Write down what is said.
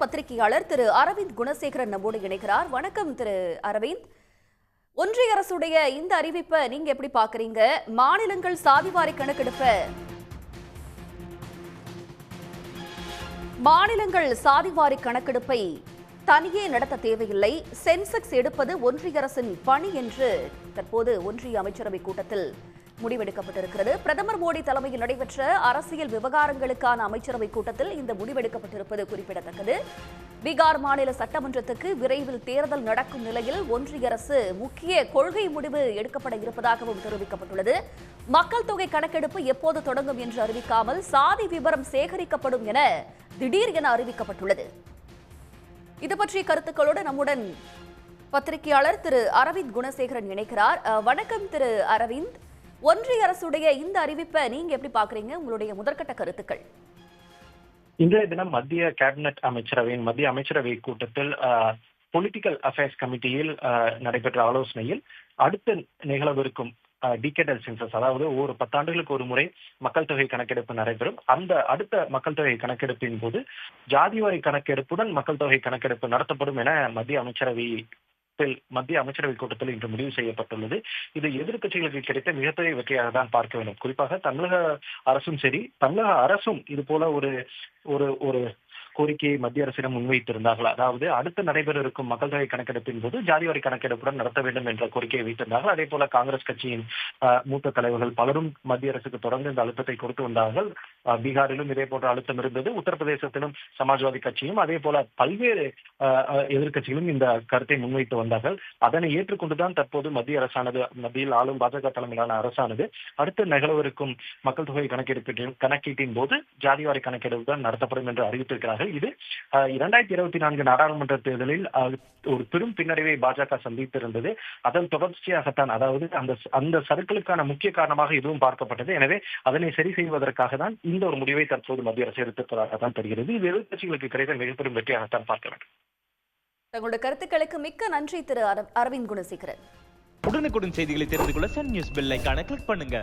பத்திரிகையாளர் திரு அரவிந்த் குணசேகரன் நம்மோடு இணைகிறார். வணக்கம் திரு அரவிந்த். ஒன்றிய அரசுடைய இந்த அறிவிப்பை நீங்க எப்படி பாக்குறீங்க மாநிலங்கள் சாதிவாரி கணக்கெடுப்ப. மாநிலங்கள் சாதிவாரி கணக்கெடுப்பை தனியே நடத்த தேவையில்லை. சென்செக்ஸ் எடுப்பது ஒன்றிய அரசின் பணி என்று தற்போது ஒன்றிய அமைச்சரவை கூட்டத்தில் முடிவெடுக்கப்பட்டிருக்கிறது. பிரதமர் மோடி தலைமையில் நடைபெற்ற அரசியல் விவகாரங்களுக்கான அமைச்சரவை கூட்டத்தில் இந்த முடிவெடுக்கப்பட்டிருப்பது குறிப்பிடத்தக்கது. பீகார் மாநில சட்டமன்றத்துக்கு விரைவில் தேர்தல் நடக்கும் நிலையில் ஒன்றிய அரசு முக்கிய கொள்கை முடிவு எடுக்கப்பட இருப்பதாகவும் தெரிவிக்கப்பட்டுள்ளது. மக்கள் தொகை கணக்கெடுப்பு எப்போது தொடங்கும் என்று அறிவிக்காமல் சாதி விவரம் சேகரிக்கப்படும் என திடீர் என அறிவிக்கப்பட்டுள்ளது. இது பற்றிய கருத்துக்களோடு நம்முடன் பத்திரிகையாளர் திரு அரவிந்த் குணசேகரன் இணைக்கிறார் வணக்கம் திரு அரவிந்த். ஒன்றிய அரசுடைய இந்த அறிவிப்பை நீங்க எப்படி பாக்குறீங்க? உங்களுடைய முதற்கட்ட கருத்துக்கள். இன்றைய தினம் மத்திய கேபினட் அமைச்சரவையின் மத்திய அமைச்சரவை கூட்டத்தில் பொலிட்டிக்கல் அஃபேர்ஸ் கமிட்டியில் நடைபெற்ற ஆலோசனையில் அடுத்து நிகழவிருக்கும் டிகேடல் சென்சஸ் அதாவது ஒரு பத்தாண்டுகளுக்கு ஒரு முறை மக்கள் தொகை கணக்கெடுப்பு நடைபெறும். அந்த அடுத்த மக்கள் தொகை கணக்கெடுப்பின் போது ஜாதி ஜாதிவாரி கணக்கெடுப்புடன் மக்கள் தொகை கணக்கெடுப்பு நடத்தப்படும் என மத்திய அமைச்சரவை மத்திய அமைச்சரவை கூட்டத்தில் இன்று முடிவு செய்யப்பட்டுள்ளது. இது எதிர்க்கட்சிகளுக்கு கிடைத்த மிகப்பெரிய வெற்றியாக தான் பார்க்க வேண்டும். குறிப்பாக தமிழக அரசும் சரி தமிழக அரசும் இது போல ஒரு ஒரு ஒரு கோரிக்கையை மத்திய அரசிடம் முன்வைத்திருந்தார்கள். அதாவது அடுத்து நடைபெற இருக்கும் மக்கள் தொகை கணக்கெடுப்பின் போது ஜாதிவாரி கணக்கெடுப்புடன் நடத்த வேண்டும் என்ற கோரிக்கையை வைத்திருந்தார்கள். அதே போல காங்கிரஸ் கட்சியின் மூத்த தலைவர்கள் பலரும் மத்திய அரசுக்கு தொடர்ந்து இந்த அழுத்தத்தை கொடுத்து வந்தார்கள். பீகாரிலும் இதே போன்ற அழுத்தம் இருந்தது. உத்தரப்பிரதேசத்திலும் சமாஜ்வாதி கட்சியும் அதே போல பல்வேறு ஆஹ், இந்த கருத்தை முன்வைத்து வந்தார்கள். அதனை ஏற்றுக்கொண்டுதான் தற்போது மத்திய அரசானது மத்தியில் ஆளும் பாஜக தலைமையிலான அரசானது அடுத்து நிகழவிருக்கும் மக்கள் தொகை கணக்கெடுப்பின் கணக்கீட்டின் போது ஜாதிவாரி கணக்கெடுப்பு தான் நடத்தப்படும் என்று அறிவித்திருக்கிறார்கள். இது இரண்டாயிரத்தி இருபத்தி நான்கு நாடாளுமன்ற தேர்தலில் ஒரு பெரும் பின்னடைவை பாஜக சந்தித்திருந்தது. அதன் தொடர்ச்சியாகத்தான் அதாவது அந்த அந்த சர்க்கிளுக்கான முக்கிய காரணமாக இதுவும் பார்க்கப்பட்டது. எனவே அதனை சரி செய்வதற்காக தான் இந்த ஒரு முடிவை தற்போது மத்திய அரசு எடுத்திருப்பதாக தான் தெரிகிறது. இது எதிர்க்கட்சிகளுக்கு கிடைத்த மிகப்பெரும் வெற்றியாகத்தான் பார்க்க வேண்டும். தங்களுடைய கருத்துக்களுக்கு மிக்க நன்றி திரு அர- அரவிந்த் குணசேகரன். உடனுக்குடன் செய்திகளை தெரிந்து கொள்ள சன் நியூஸ் பெல் ஐகானை கிளிக் பண்ணுங்க.